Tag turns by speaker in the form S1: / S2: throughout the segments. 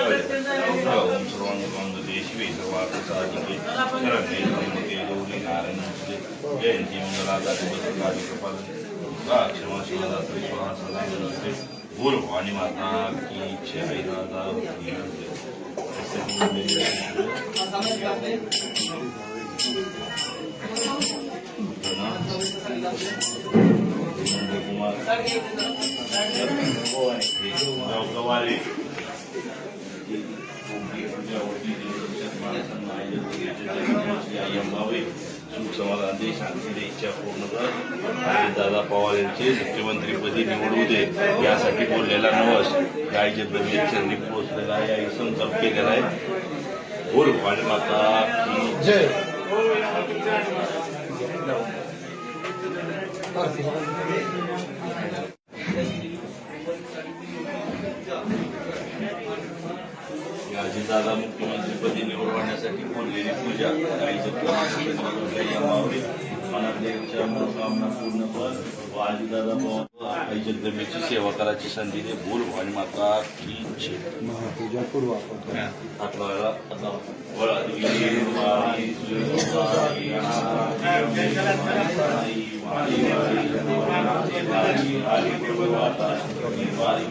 S1: ओम सर्वांग कांदते शिवे सर्वार्थ त्र्यंबके गौरी जयंती मंगलादा दिवस क्षमा शिवदात्री स्वाहा सदा नमस्ते बोल भवानी माता की जय दादा की गवारे सुख समाधान शांतीने इच्छा दादा पवार यांचे मुख्यमंत्रीपदी निवडू दे यासाठी बोललेला नवस. गायचे प्रवेश चरणी पोहोचलेला या इसम केलेला आहे. बोल वाणी माता दादा मुख्यमंत्रीपदी निवडण्यासाठी बोललेली पूजा यमावली मनातल्या इच्छा मनोकामना पूर्ण कर व आजीदादा पवार आई जगदंबेची सेवा करायची संधी दे बोल भवानी माता की जय.
S2: महापूजा करू आपण
S1: हात लावायला हात लावा. वळा देवी, वारी, वारी, वारी,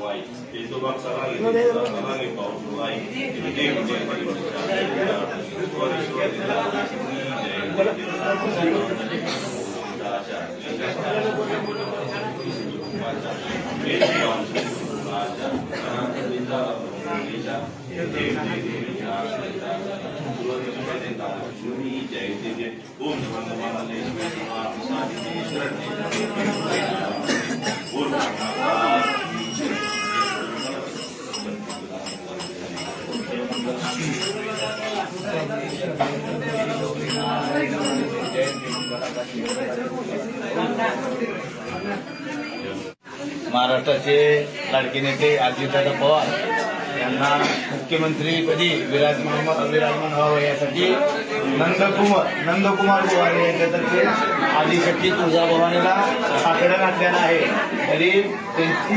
S1: విశ్వభాగ్ సరాలి సరాలి పౌరులాయి విజయ విజయ ఓం నమః ఓం
S3: महाराष्ट्राचे लाडके नेते अजितदादा पवार यांना मुख्यमंत्रीपदी विराजमान विराजमान व्हावं यासाठी नंदकुमार नंदकुमार पवार यांच्यातर्फे आदिशक्ती तुळजाभवानीला साकडं घातलेलं आहे. तरी त्यांची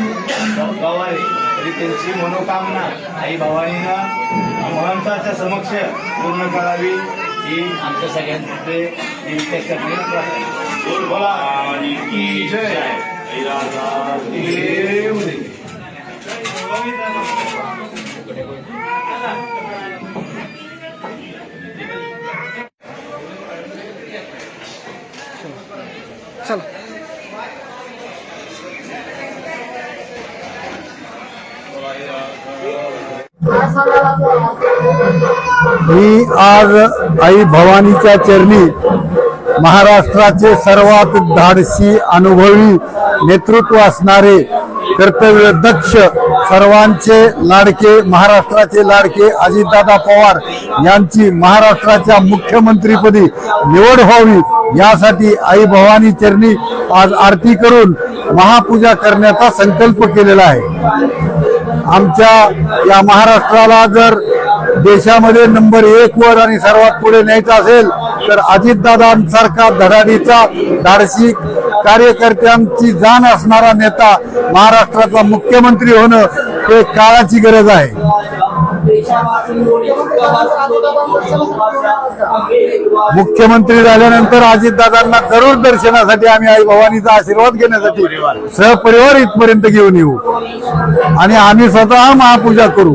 S3: गवारे तरी त्यांची मनोकामना आई भवानीनं महंताच्या समक्ष पूर्ण करावी. ही आमच्या सगळ्यांचे देवीच्यासाठी प्रार्थना बोला
S1: आणि की जय राजा
S3: देव दे.
S2: चला
S4: मी आज आई भवानीच्या चरणी महाराष्ट्राचे सर्वात धाडसी अनुभवी नेतृत्व असणारे कर्तव्य दक्ष सर्वांचे लाडके महाराष्ट्राचे लाडके अजितदादा पवार यांची महाराष्ट्राच्या मुख्यमंत्रीपदी निवड व्हावी यासाठी आई भवानी चरणी आज आरती करून महापूजा करण्याचा संकल्प केलेला आहे. आमच्या या महाराष्ट्राला जर देशामध्ये नंबर एक वर आणि सर्वात पुढे न्यायचं असेल तर अजितदादांसारखा धडाडीचा धाडसी कार्यकर्त्यांची जाण असणारा नेता महाराष्ट्राचा मुख्यमंत्री होणं हे काळाची गरज आहे. मुख्यमंत्री झाल्यानंतर अजितदादांना जरूर दर्शनासाठी आम्ही आई भवानीचा आशीर्वाद घेण्यासाठी सहपरिवार इथपर्यंत घेऊन येऊ. आणि आम्ही स्वतः महापूजा करू.